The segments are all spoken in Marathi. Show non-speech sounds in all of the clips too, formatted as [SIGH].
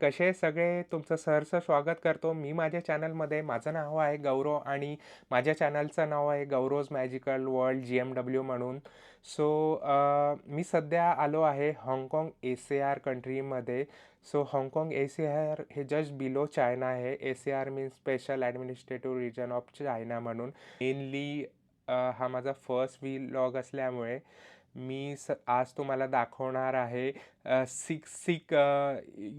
कसे सगळे? तुमचं सहर्ष स्वागत करतो मी माझ्या चॅनलमध्ये. माझं नाव आहे गौरव आणि माझ्या चॅनलचं नाव आहे गौरवज मॅजिकल वर्ल्ड जी-एम-डब्ल्यू म्हणून. सो मी सध्या आलो आहे हाँगकाँग ए-सी-आर कंट्रीमध्ये. सो हाँगकाँग ए-सी-आर हे जस्ट बिलो चायना आहे. A C R means special administrative region of China म्हणून. मेनली हा माझा फर्स्ट व्लॉग असल्यामुळे मी स आज तुम्हाला दाखवणार आहे six Sik Sik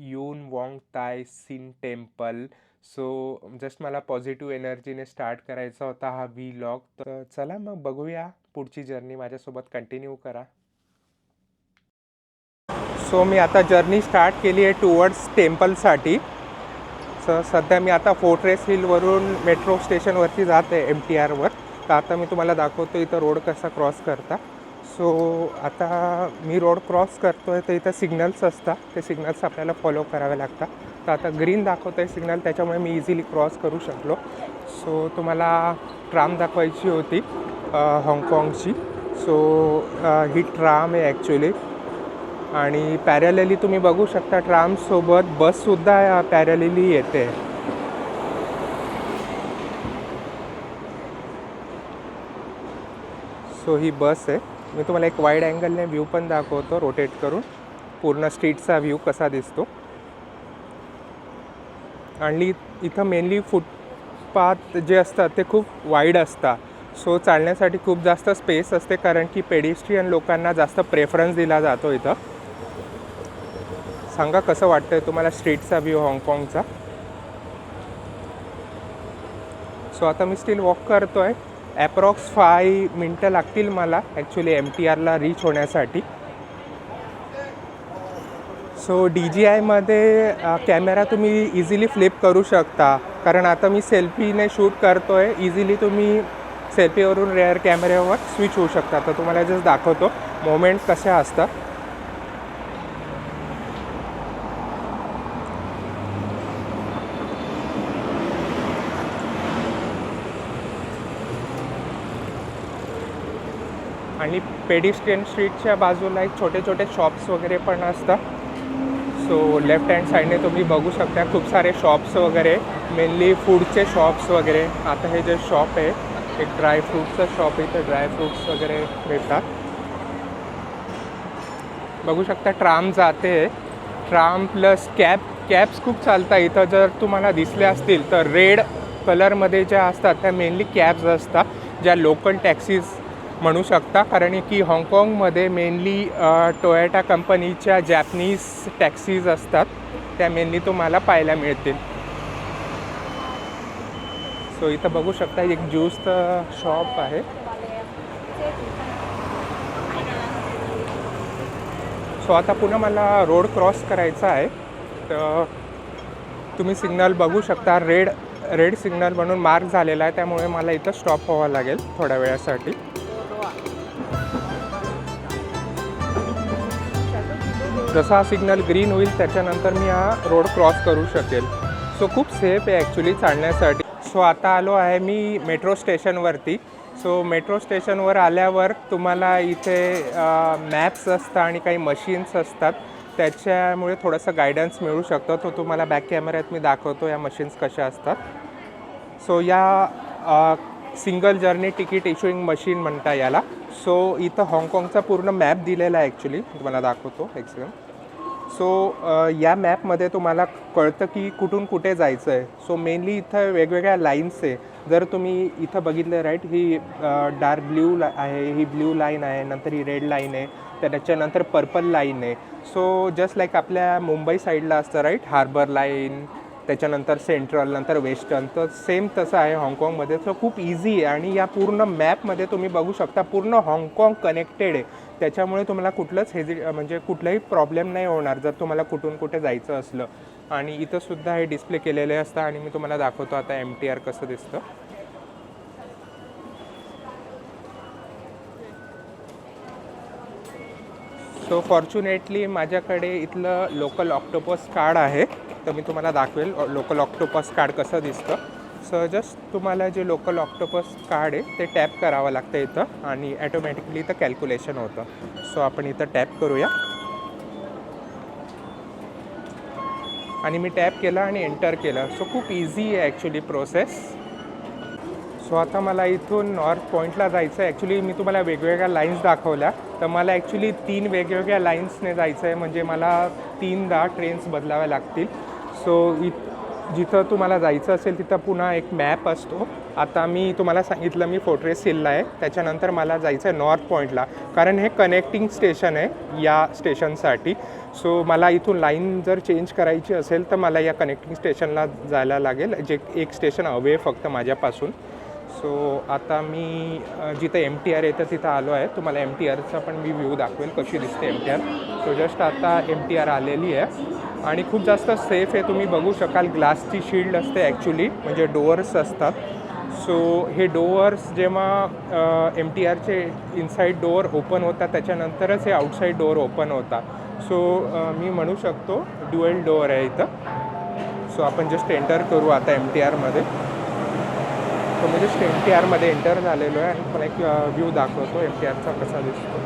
Yuen Wong Tai Sin temple. So just मला पॉझिटिव्ह एनर्जीने स्टार्ट करायचा होता हा व्ही लॉग तर चला मग बघूया पुढची जर्नी माझ्यासोबत कंटिन्यू करा. सो मी आता जर्नी स्टार्ट केली आहे टुवर्ड्स टेम्पलसाठी. सर सध्या मी आता फोर्ट्रेस हिलवरून मेट्रो स्टेशनवरती जात आहे एम-टी-आरवर. तर आता मी तुम्हाला दाखवतो इथं रोड कसा क्रॉस करता. सो आता मी रोड क्रॉस करतो आहे तर इथं सिग्नल्स असतात. ते सिग्नल्स आपल्याला फॉलो करावे लागतात. तर आता ग्रीन दाखवतंय सिग्नल त्याच्यामुळे मी इझिली क्रॉस करू शकलो. सो तुम्हाला ट्राम दाखवायची होती हाँगकाँगची. सो ही ट्राम आहे ॲक्च्युली आणि पॅरॅलली तुम्ही बघू शकता ट्रामसोबत बससुद्धा पॅरॅलली येते. सो ही बस आहे. मी तुम्हाला एक वाईड अँगलने व्ह्यू पण दाखवतो रोटेट करून. पूर्ण स्ट्रीटचा व्ह्यू कसा दिसतो. आणि इथं मेनली फुटपाथ जे असतात ते खूप वाईड असतात. सो चालण्यासाठी खूप जास्त स्पेस असते कारण की पेडिस्ट्रियन लोकांना जास्त प्रेफरन्स दिला जातो इथं. सांगा कसं वाटतंय तुम्हाला स्ट्रीटचा व्ह्यू हाँगकाँगचा? सो आता मी स्टील वॉक करतो आहे ॲप्रॉक्स फाय मिनटं लागतील मला ॲक्च्युली एम-टी-आरला रीच होण्यासाठी. सो डी-जी-आयमध्ये कॅमेरा तुम्ही इझिली फ्लिप करू शकता. कारण आता मी सेल्फीने शूट करतो आहे इझिली तुम्ही सेल्फीवरून रेअर कॅमेऱ्यावर स्विच होऊ शकता. तर तुम्हाला जस्ट दाखवतो मोमेंट कशा असतात. आणि पेडिस्ट्रियन स्ट्रीटच्या बाजूला एक छोटे-छोटे शॉप्स वगैरे पण असतात. सो लेफ्ट हँड साईडने तुम्ही बघू शकता खूप सारे शॉप्स वगैरे मेनली फूडचे शॉप्स वगैरे. आता हे जे शॉप आहे एक ड्रायफ्रूटचं शॉप आहे. इथं ड्रायफ्रूट्स वगैरे मिळतात. बघू शकता ट्राम जाते. ट्राम प्लस कॅब कॅब्स खूप चालतात इथं जर तुम्हाला दिसल्या असतील तर रेड कलरमध्ये ज्या असतात त्या मेनली कॅब्स असतात. ज्या लोकल टॅक्सीज म्हणू शकता. कारण की हाँगकाँगमध्ये मेनली अ, टोयोटा कंपनीच्या जॅपनीज टॅक्सीज असतात. त्या मेनली तुम्हाला पाहायला मिळतील. सो इथं बघू शकता एक ज्यूसचं शॉप आहे. सो आता पुन्हा मला रोड क्रॉस करायचा आहे. तर तुम्ही सिग्नल बघू शकता रेड रेड सिग्नल म्हणून मार्क झालेला आहे. त्यामुळे मला इथं स्टॉप व्हावं लागेल थोड्या वेळासाठी. जसा हा सिग्नल ग्रीन होईल त्याच्यानंतर मी हा रोड क्रॉस करू शकेल. सो खूप सेफ आहे ॲक्च्युली चालण्यासाठी. सो आता आलो आहे मी मेट्रो स्टेशनवरती. सो मेट्रो स्टेशनवर आल्यावर तुम्हाला इथे मॅप्स असतात आणि काही मशीन्स असतात. त्याच्यामुळे थोडंसं गायडन्स मिळू शकतं. तो तुम्हाला बॅक कॅमेऱ्यात मी दाखवतो या मशीन्स कशा असतात. सो या single journey ticket issuing machine म्हणता याला. सो इथं हाँगकाँगचा पूर्ण मॅप दिलेला आहे ॲक्च्युली. तुम्हाला दाखवतो एक सो या मॅपमध्ये तुम्हाला कळतं की कुठून कुठे जायचं आहे. सो मेनली इथं वेगवेगळ्या लाईन्स आहे. जर तुम्ही इथं बघितलं राईट ही डार्क ब्ल्यू ला आहे, ही ब्ल्यू लाईन आहे, नंतर ही रेड लाईन आहे, त्याच्यानंतर पर्पल लाईन आहे. सो जस्ट लाईक आपल्या मुंबई साईडला असतं राईट हार्बर लाईन, त्याच्यानंतर सेंट्रल, नंतर वेस्टर्न. तर सेम तसं आहे हाँगकाँगमध्ये. सो खूप इझी आहे आणि या पूर्ण मॅपमध्ये तुम्ही बघू शकता पूर्ण हाँगकाँग कनेक्टेड आहे. त्याच्यामुळे तुम्हाला कुठलंच हेजि म्हणजे कुठलाही प्रॉब्लेम नाही होणार जर तुम्हाला कुठून कुठे जायचं असलं. आणि इथंसुद्धा हे डिस्प्ले केलेले असतं आणि मी तुम्हाला दाखवतो आता एम-टी-आर कसं दिसतं. सो फॉर्च्युनेटली माझ्याकडे इथलं लोकल ऑक्टोपस कार्ड आहे. तर मी तुम्हाला दाखवेल लोकल ऑक्टोपस कार्ड कसं दिसतं. सो जस्ट तुम्हाला जे लोकल ऑक्टोपस कार्ड आहे ते टॅप करावं लागतं इथं आणि ॲटोमॅटिकली इथं कॅल्क्युलेशन होतं. सो आपण इथं टॅप करूया. आणि मी टॅप केलं आणि एंटर केलं सो खूप इझी आहे ॲक्च्युली प्रोसेस सो आता मला इथून नॉर्थ पॉईंटला जायचं आहे ॲक्च्युली मी तुम्हाला वेगवेगळ्या लाईन्स दाखवल्या तर मला ॲक्च्युली तीन वेगवेगळ्या लाईन्सने जायचं आहे म्हणजे मला तीनदा ट्रेन्स बदलाव्या लागतील सो इत जिथं तुम्हाला जायचं असेल तिथं पुन्हा एक मॅप असतो. आता मी तुम्हाला सांगितलं मी फोर्ट्रेस हिलला आहे. त्याच्यानंतर मला जायचं आहे नॉर्थ पॉईंटला कारण हे कनेक्टिंग स्टेशन आहे या स्टेशनसाठी सो मला इथून लाईन जर चेंज करायची असेल तर मला या कनेक्टिंग स्टेशनला जायला लागेल. जे एक स्टेशन हवे फक्त माझ्यापासून. सो आता मी जिथे जिथं एम टी आर येतं तिथं आलो आहे. तुम्हाला एम टी आरचा पण मी व्ह्यू दाखवेल कशी दिसते M T R so just आता एम टी आर आलेली आहे. आणि खूप जास्त सेफ आहे तुम्ही बघू शकाल ग्लासची शील्ड असते ॲक्च्युली म्हणजे डोअर्स असतात. सो हे डोअर्स जेव्हा एम टी आरचे इनसाईड डोअर ओपन होतात त्याच्यानंतरच हे आउटसाईड डोअर ओपन होतात. सो मी म्हणू शकतो ड्युएल डोअर आहे इथं. सो आपण जस्ट एंटर करू आता एम टी आरमध्ये तो म्हणजे जस्ट एम टी आरमध्ये एंटर झालेलो आहे आणि पण एक व्ह्यू दाखवतो. एम टी आरचा कसा दिसतो.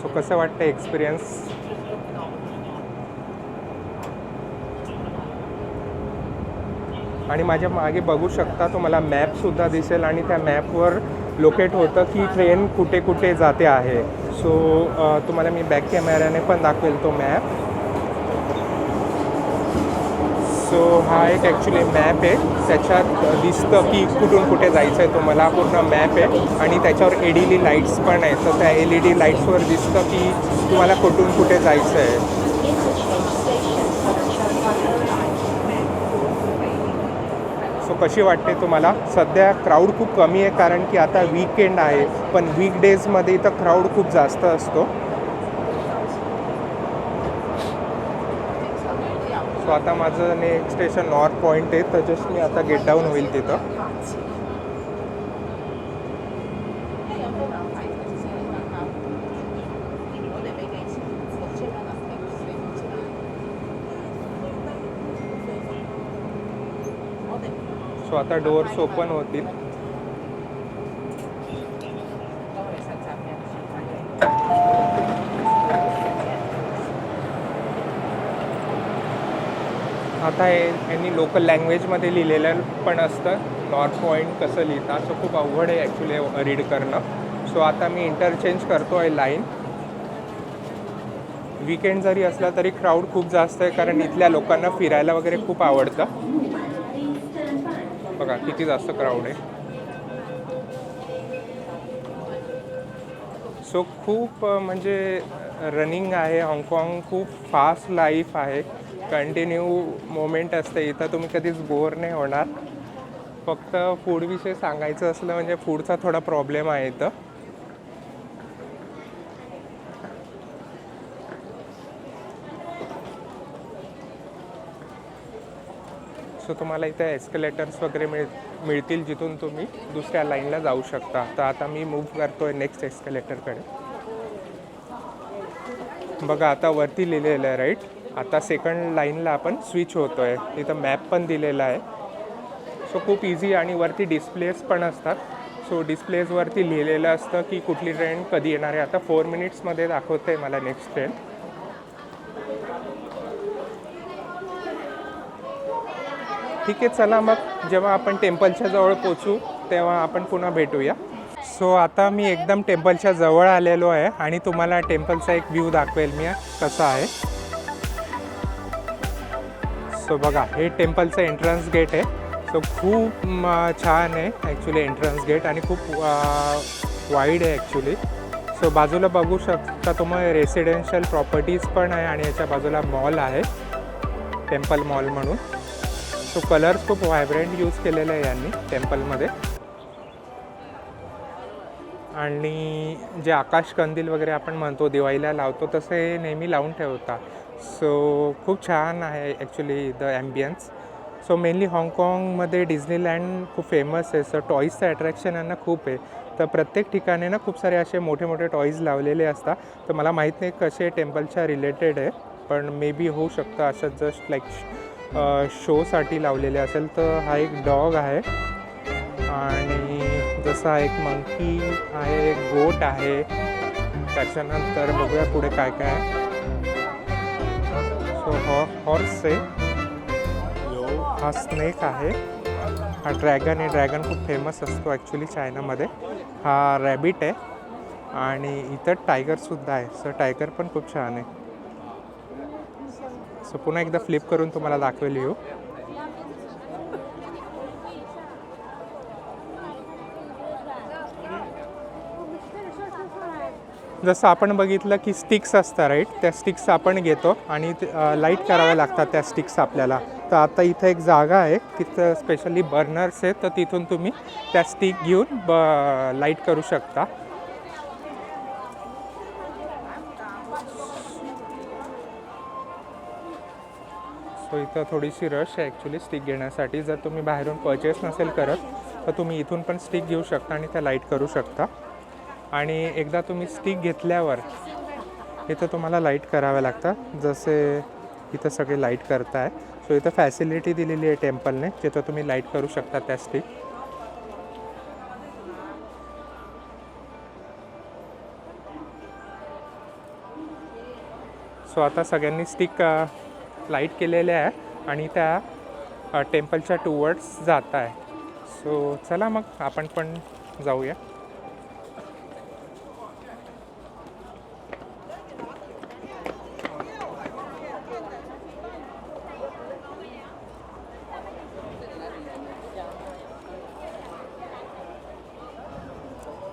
सो कसं वाटतं एक्सपिरियन्स आणि माझ्या मागे बघू शकता तुम्हाला मॅपसुद्धा दिसेल आणि त्या मॅपवर लोकेट होतं की ट्रेन कुठे कुठे जाते आहे. सो तुम्हाला मी बॅक कॅमेऱ्याने पण दाखवेल तो मॅप सो हा एक ॲक्च्युली मॅप आहे. त्याच्यात दिसतं की कुठून कुठे जायचं आहे तुम्हाला पूर्ण मॅप आहे. आणि त्याच्यावर ए डी लाईट्स पण आहेत. तर त्या एल ई डी लाईट्सवर दिसतं की तुम्हाला कुठून कुठे जायचं आहे सो कशी वाटते तुम्हाला? सध्या क्राऊड खूप कमी आहे कारण की आता वीकेंड आहे पण वीकडेजमध्ये इथं क्राऊड खूप जास्त असतो. सो आता माझं नेक्स्ट स्टेशन नॉर्थ पॉईंट आहे तर जस्ट मी आता गेट डाऊन होईल तिथं. आता डोअर्स ओपन होतील. आता हे यांनी लोकल लँग्वेजमध्ये लिहिलेलं पण असतं. नॉर्थ पॉईंट कसं लिहितात सो खूप अवघड आहे ॲक्च्युली रीड करणं. सो आता मी इंटरचेंज करतो आहे लाईन विकेंड जरी असला तरी क्राऊड खूप जास्त आहे कारण इथल्या लोकांना फिरायला वगैरे खूप आवडतं. बघा किती जास्त क्राऊड आहे. सो खूप म्हणजे रनिंग आहे हाँगकाँग खूप फास्ट लाईफ आहे. कंटिन्यू मोमेंट असते. इथं तुम्ही कधीच बोर नाही होणार. फक्त फूडविषयी सांगायचं असलं म्हणजे फूडचा थोडा प्रॉब्लेम आहे इथं. सो तुम्हाला इथे एस्केलेटर्स वगैरे मिळ मिळतील जिथून तुम्ही दुसऱ्या लाईनला जाऊ शकता. तर आता मी मूव्ह करतो आहे नेक्स्ट एस्केलेटरकडे बघा आता वरती लिहिलेलं आहे राईट आता सेकंड लाईनला आपण स्विच होतो आहे तिथं मॅप पण दिलेला आहे. सो खूप इझी आणि वरती डिस्प्लेस पण असतात. सो डिस्प्लेजवरती लिहिलेलं असतं की कुठली ट्रेन कधी येणार आहे. आता फोर मिनिट्समध्ये दाखवते मला नेक्स्ट ट्रेन ठीक आहे चला मग. जेव्हा आपण टेम्पलच्या जवळ पोचू तेव्हा आपण पुन्हा भेटूया. सो आता मी एकदम टेम्पलच्या जवळ आलेलो आहे आणि तुम्हाला टेम्पलचा एक व्ह्यू दाखवेल मी कसा आहे. सो बघा हे टेम्पलचं एंट्रन्स गेट आहे. सो खूप छान आहे ॲक्च्युली एंट्रन्स गेट आणि खूप वाईड आहे ॲक्च्युली सो बाजूला बघू शकता तुम्हाला रेसिडेन्शियल प्रॉपर्टीज पण आहे आणि याच्या बाजूला मॉल आहे. टेम्पल मॉल म्हणून. सो कलर्स खूप व्हायब्रंट यूज केलेले आहे यांनी टेम्पलमध्ये आणि जे आकाश कंदील वगैरे आपण म्हणतो दिवाळीला लावतो तसे नेहमी लावून ठेवता. सो खूप छान आहे actually the ambience so mainly हाँगकाँगमध्ये Disneyland खूप फेमस आहे. सर टॉईजचं अट्रॅक्शन यांना खूप आहे. तर प्रत्येक ठिकाणी ना खूप सारे असे मोठे मोठे टॉईज लावलेले असतात. तर मला माहीत नाही कसे टेम्पलच्या रिलेटेड आहे पण मे बी होऊ शकतं असं जस्ट लाईक शोसाठी लावलेले असेल तर हा एक डॉग आहे. आणि जसा एक मंकी आहे एक गोट आहे. त्याच्यानंतर बघूया पुढे काय काय आहे. सो हॉ हॉर्स आहे. हा स्नेक आहे. हा ड्रॅगन आहे. ड्रॅगन खूप फेमस असतो ॲक्च्युली चायनामध्ये. हा रॅबिट आहे. आणि इथं टायगरसुद्धा आहे. सो टायगर पण खूप छान आहे. सो पुन्हा एकदा फ्लिप करून तुम्हाला दाखवेल येऊ जसं आपण बघितलं की स्टिक्स असतात राईट त्या स्टिक्स आपण घेतो आणि लाइट कराव्या लागतात त्या स्टिक्स आपल्याला. तर आता इथं एक जागा आहे तिथं स्पेशली बर्नर्स आहेत तर तिथून तुम्ही त्या स्टिक घेऊन ब लाइट करू शकता. सो इथं थोडीशी रश आहे ॲक्च्युली स्टिक घेण्यासाठी. जर तुम्ही बाहेरून पर्चेस नसेल करत तर तुम्ही इथून पण स्टिक घेऊ शकता आणि त्या लाइट करू शकता. आणि एकदा तुम्ही स्टिक घेतल्यावर इथं तुम्हाला लाइट कराव्या लागतात. जसे इथं सगळे लाइट करताय. सो इथं फॅसिलिटी दिलेली आहे टेम्पलने जिथं तुम्ही लाइट करू शकता त्या स्टिक सो आता सगळ्यांनी स्टिक लाइट केलेल्या आहे आणि त्या टेम्पलच्या टुवर्ड्स जात आहे. सो चला मग आपण पण जाऊया.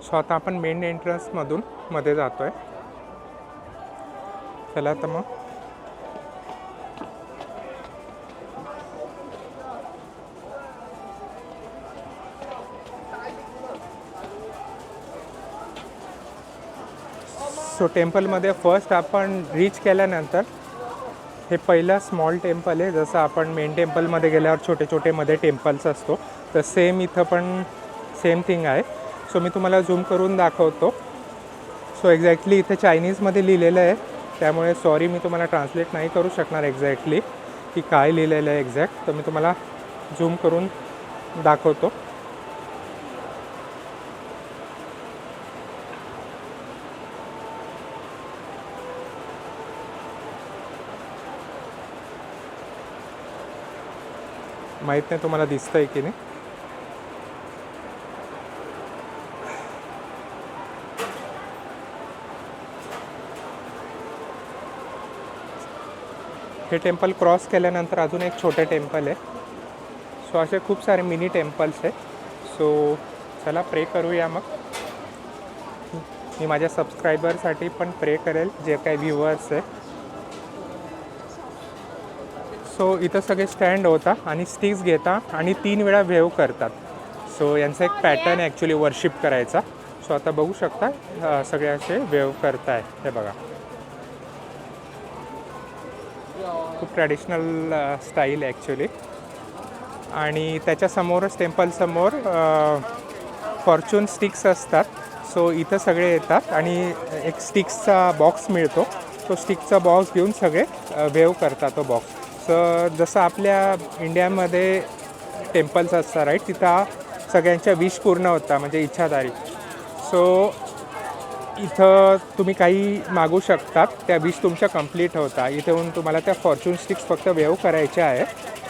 सो आता आपण मेन एंट्रन्समधून मध्ये जातो आहे चला तर मग. सो टेम्पलमध्ये फर्स्ट आपण रीच केल्यानंतर हे पहिलं स्मॉल टेम्पल आहे. जसं आपण मेन टेम्पलमध्ये गेल्यावर छोटे छोटे मध्ये टेम्पल्स असतो तर सेम इथं पण सेम थिंग आहे. सो मी तुम्हाला झूम करून दाखवतो. सो एक्झॅक्टली इथे चायनीजमध्ये लिहिलेलं आहे. त्यामुळे सॉरी मी तुम्हाला ट्रान्सलेट नाही करू शकणार एक्झॅक्टली की काय लिहिलेलं आहे एक्झॅक्ट तर मी तुम्हाला झूम करून दाखवतो. माहीत नाही तुम्हाला दिसतंय की नाही. हे टेम्पल क्रॉस केल्यानंतर अजून एक छोटे टेम्पल आहे. सो असे खूप सारे मिनी टेम्पल्स आहे सो चला प्रे करूया मग. मी माझ्या सबस्क्रायबरसाठी पण प्रे करेल जे काही व्ह्युअर्स आहे सो इथं सगळे स्टँड होता आणि स्टिक्स घेता आणि तीन वेळा वेव करतात. सो यांचा एक पॅटर्न ॲक्च्युली वर्शिप करायचा. सो आता बघू शकता सगळे असे वेव करताय. हे बघा. खूप ट्रॅडिशनल स्टाईल आहे ॲक्च्युली आणि त्याच्यासमोरच टेम्पलसमोर फॉर्च्यून स्टिक्स असतात. सो इथं सगळे येतात आणि एक स्टिक्सचा बॉक्स मिळतो. तो स्टिकचा बॉक्स घेऊन सगळे वेव करतात तो बॉक्स तर जसं आपल्या इंडियामध्ये टेम्पल्स असतात राईट तिथं सगळ्यांच्या विश पूर्ण होता म्हणजे इच्छाधारी. सो इथं तुम्ही काही मागू शकतात त्या विश तुमच्या कंप्लीट होता. इथे येऊन तुम्हाला त्या फॉर्च्यून स्टिक्स फक्त वेव करायच्या आहे.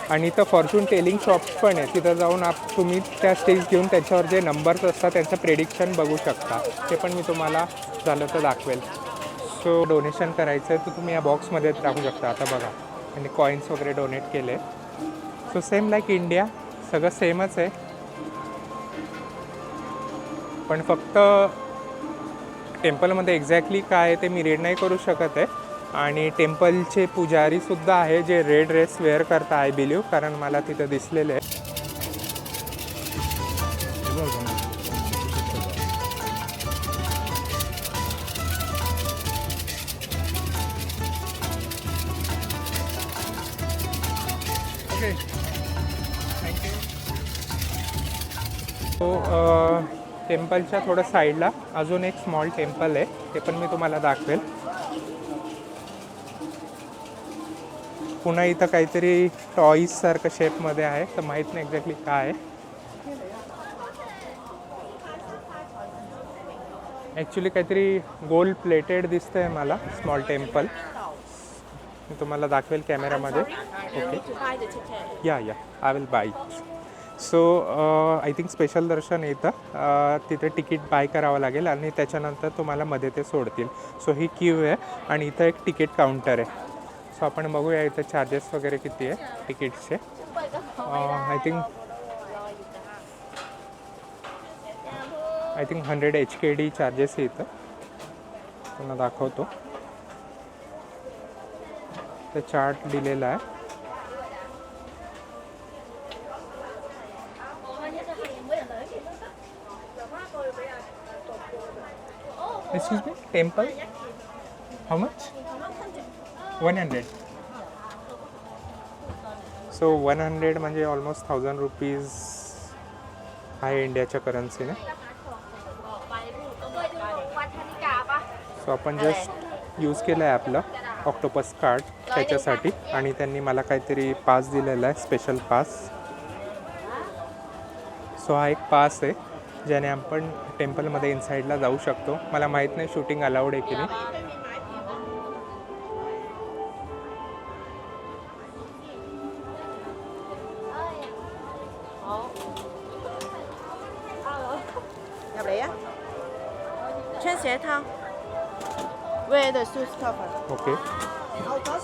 आणि इथं फॉर्च्यून टेलिंग शॉप्स पण आहे तिथं जाऊन आप तुम्ही त्या स्टिक्स घेऊन त्याच्यावर जे नंबर्स असतात त्यांचं प्रेडिक्शन बघू शकता. ते पण मी तुम्हाला झालं तर दाखवेल. सो डोनेशन करायचं आहे तर तुम्ही या बॉक्समध्ये टाकू शकता. आता बघा. आणि कॉईन्स वगैरे डोनेट केले. सो सेम लाईक इंडिया सगळं सेमच आहे. पण फक्त टेम्पलमध्ये एक्झॅक्टली काय आहे ते मी रेड नाही करू शकत आहे. आणि टेम्पलचे पुजारीसुद्धा आहे जे रेड ड्रेस वेअर करता आय बिलीव कारण मला तिथं दिसलेले आहे. टेम्पलच्या थोडं साईडला अजून एक स्मॉल टेम्पल आहे. ते पण मी तुम्हाला दाखवेल. पुन्हा इथं काहीतरी टॉईजसारखं शेपमध्ये आहे तर माहीत नाही एक्झॅक्टली काय आहे. ॲक्च्युली काहीतरी गोल्ड प्लेटेड दिसतंय मला स्मॉल टेम्पल मी तुम्हाला दाखवेल कॅमेरामध्ये okay yeah yeah I will buy so I think special darshan येतं. Uh, तिथे तिकीट बाय करावं लागेल आणि त्याच्यानंतर तुम्हाला मध्ये ते सोडतील. सो ही क्यू आहे आणि इथं एक तिकीट काउंटर आहे. सो आपण बघूया इथं चार्जेस वगैरे किती आहे तिकीटचे I think I think hundred H K D charges आहे इथं. पुन्हा दाखवतो. ते चार्ट दिलेला आहे. Excuse me temple how much one hundred so one hundred म्हणजे ऑलमोस्ट थाउजंड रुपीज आहे इंडियाच्या करन्सीने सो आपण जस्ट यूज केलं आहे आपलं ऑक्टोपस कार्ड त्याच्यासाठी. आणि त्यांनी मला काहीतरी पास दिलेला आहे स्पेशल पास सो हा एक पास आहे. ज्याने आपण टेम्पलमध्ये इनसाईडला जाऊ शकतो. मला माहीत नाही शूटिंग अलाउड आहे की नाही. ओके.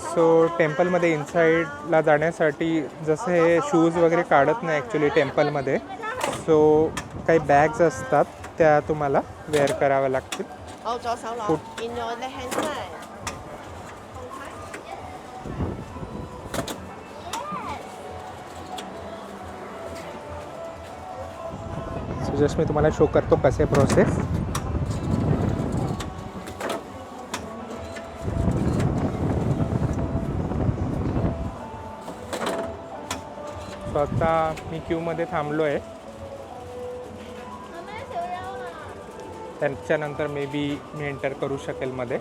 सो टेम्पलमध्ये इनसाईडला जाण्यासाठी जसं हे शूज वगैरे काढत नाही ॲक्च्युली टेम्पलमध्ये. सो काही बॅग्स असतात त्या तुम्हाला वेअर कराव्या लागतील. जस्ट मी तुम्हाला शो करतो कसे प्रोसेस आता मी क्यूमध्ये थांबलो आहे त्याच्यानंतर मे बी मी एंटर करू शकेल मध्ये.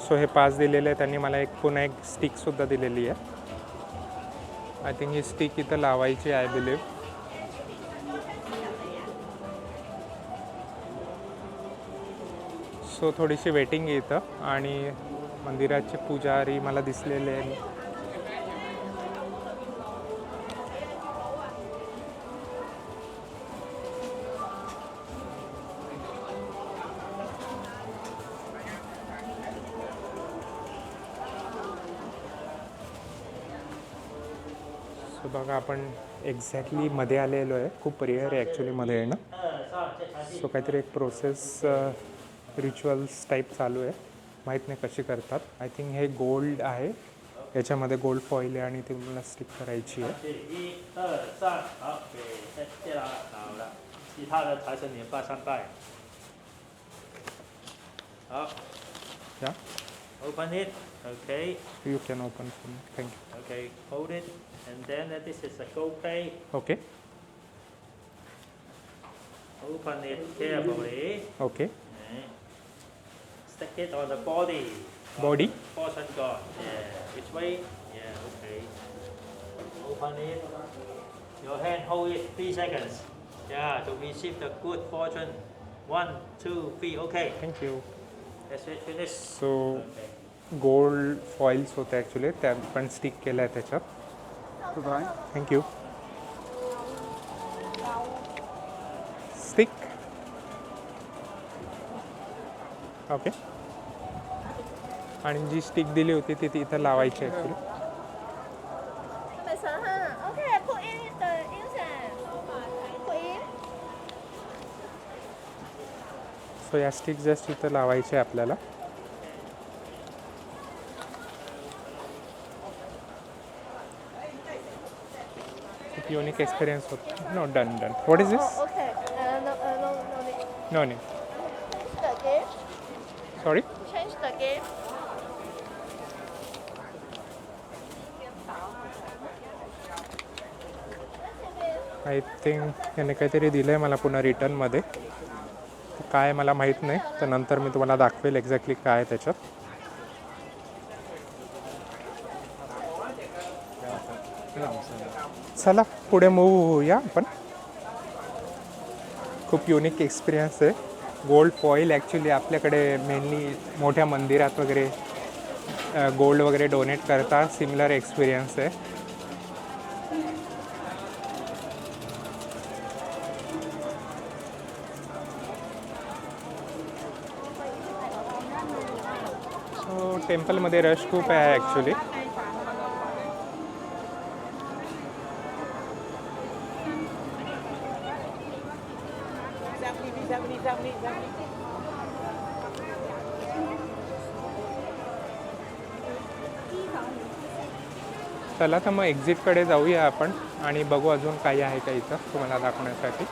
सो हे पास दिलेले आहे त्यांनी मला एक पुन्हा एक स्टिकसुद्धा दिलेली आहे. आय थिंक ही स्टिक इथं लावायची आय बिलीव्ह सो थोडीशी वेटिंग आहे इथं. आणि मंदिराचे पुजारी मला दिसलेले आपण एक्झॅक्टली मध्ये आलेलो आहे. खूप रेअर आहे ॲक्च्युली मध्ये येणं. सो काहीतरी एक प्रोसेस रिच्युअल्स टाईप चालू आहे. माहीत नाही कशी करतात. आय थिंक हे गोल्ड आहे. याच्यामध्ये गोल्ड फॉईल आहे आणि ती मला स्टिक करायची आहे. Open it, okay, You can open for me. Thank you. okay, hold it, and then uh, this is a GoPay. Okay. Open it carefully. Okay. Stick it on the body. Body. Portion. Yeah. Which way? Yeah. Okay. Open it. Your hand hold it three seconds. Yeah. To receive the good fortune. One, two, three. Okay. Thank you. That's it. Finish. So Okay. Gold foils होत्या ॲक्च्युली त्या पण स्टिक केल्या आहे त्याच्यात बाय थँक्यू स्टिक ओके आणि जी स्टिक दिली होती ती इथं लावायची ॲक्च्युली सो या स्टिक जस्ट इथं लावायचे आपल्याला. unique experience. No, done, done. What is this? Oh, okay. Uh, no, uh, no, no need. No need. Change the game. Sorry? Change the game. I think याने काहीतरी दिलं आहे मला पुन्हा रिटर्नमध्ये काय मला माहीत नाही तर नंतर मी तुम्हाला दाखवेल एक्झॅक्टली काय त्याच्यात चला पुढे मूव होऊया आपण. खूप युनिक एक्सपिरियन्स आहे. गोल्ड फॉईल ॲक्च्युली आपल्याकडे मेनली मोठ्या मंदिरात वगैरे गोल्ड वगैरे डोनेट करता सिमिलर एक्सपिरियन्स आहे. टेम्पलमध्ये रश खूप आहे ॲक्च्युली चला तर मग एक्झिटकडे जाऊया आपण आणि बघू अजून काही आहे का इथं तुम्हाला दाखवण्यासाठी.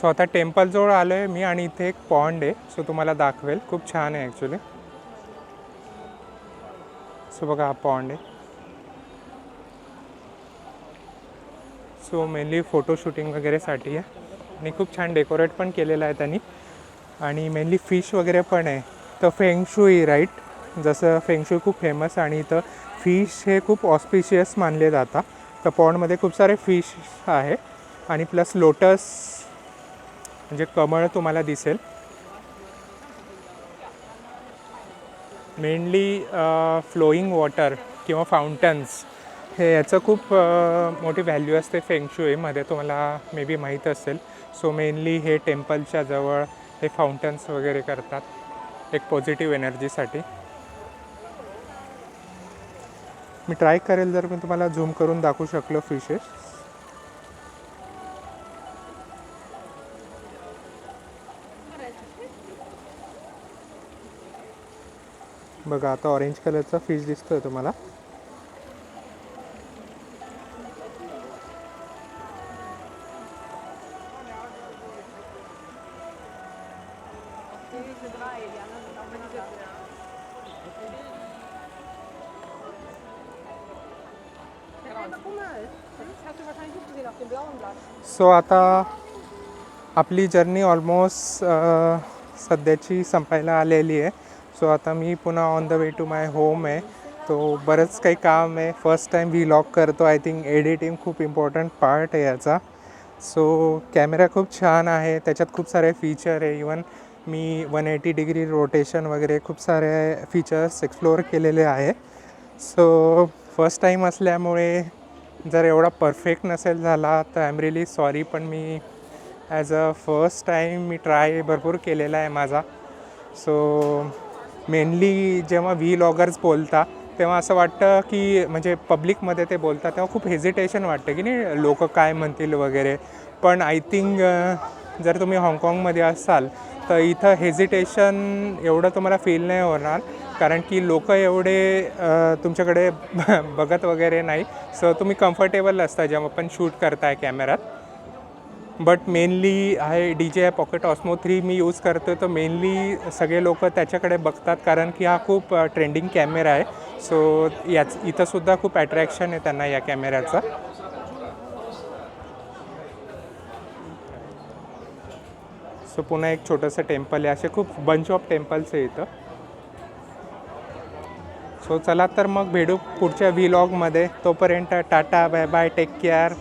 सो आता टेम्पलजवळ आलो आहे मी आणि इथे एक पॉन्ड आहे सो तुम्हाला दाखवेल. खूप छान आहे ॲक्च्युली सो बघा हा पॉन्ड आहे. सो मेनली फोटोशूटिंग वगैरेसाठी आहे. आणि खूप छान डेकोरेट पण केलेलं आहे त्यांनी. आणि मेनली फिश वगैरे पण आहे. तर फेंगशुई राईट जसं फेंगशुई खूप फेमस आणि इथं फिश हे खूप ऑस्पिशियस मानले जातात तर पॉन्डमध्ये खूप सारे फिश आहे. आणि प्लस लोटस म्हणजे कमळ तुम्हाला दिसेल. मेनली फ्लोईंग वॉटर किंवा फाउंटन्स हे याचं खूप मोठी व्हॅल्यू असते फेंगशुईमध्ये तुम्हाला मे बी माहीत असेल. सो मेनली हे टेम्पलच्या जवळ हे फाउंटन्स वगैरे करतात एक पॉझिटिव्ह एनर्जीसाठी मी ट्राय करेल जर मी तुम्हाला झूम करून दाखवू शकलो फिशेस बघा आता ऑरेंज कलरचा फिश दिसतोय तुम्हाला. सो आता आपली जर्नी ऑलमोस्ट सध्याची संपायला आलेली आहे. सो आता मी पुन्हा on the way to my home आहे. तो बरंच काही काम आहे. फर्स्ट टाईम व्हिलॉग करतो. आय थिंक एडिटिंग खूप इम्पॉर्टंट पार्ट आहे याचा. सो कॅमेरा खूप छान आहे. त्याच्यात खूप सारे फीचर आहे. इवन मी वन एटी डिग्री रोटेशन वगैरे खूप सारे फीचर्स एक्सप्लोअर केलेले आहे. सो फर्स्ट टाईम असल्यामुळे जर एवढा परफेक्ट नसेल झाला तर आय एम रिली सॉरी पण मी ॲज अ फर्स्ट टाईम मी ट्राय भरपूर केलेला आहे माझा. सो मेनली जेव्हा व्ही लॉगर्स बोलता तेव्हा असं वाटतं की म्हणजे पब्लिकमध्ये ते बोलतात तेव्हा खूप हेजिटेशन वाटतं की नाही लोक काय म्हणतील वगैरे. पण आय थिंक जर तुम्ही हाँगकाँगमध्ये असाल तर इथं हेजिटेशन एवढं तुम्हाला फील नाही होणार. कारण की लोक एवढे तुमच्याकडे [LAUGHS] बघत वगैरे नाही. सो तुम्ही कम्फर्टेबल असता जेव्हा पण शूट करताय कॅमेरात बट मेनली आहे D J pocket Osmo three मी यूज करतो तर मेनली सगळे लोक त्याच्याकडे बघतात. कारण की हा खूप ट्रेंडिंग कॅमेरा आहे. सो याच इथंसुद्धा खूप अट्रॅक्शन आहे त्यांना या कॅमेऱ्याचं सो पुन्हा एक छोटंसं टेम्पल आहे. असे खूप बंच ऑफ टेम्पल्स आहे इथं. सो चला तर मग भेटू पुढच्या व्हिलॉगमध्ये तोपर्यंत tata bye bye take care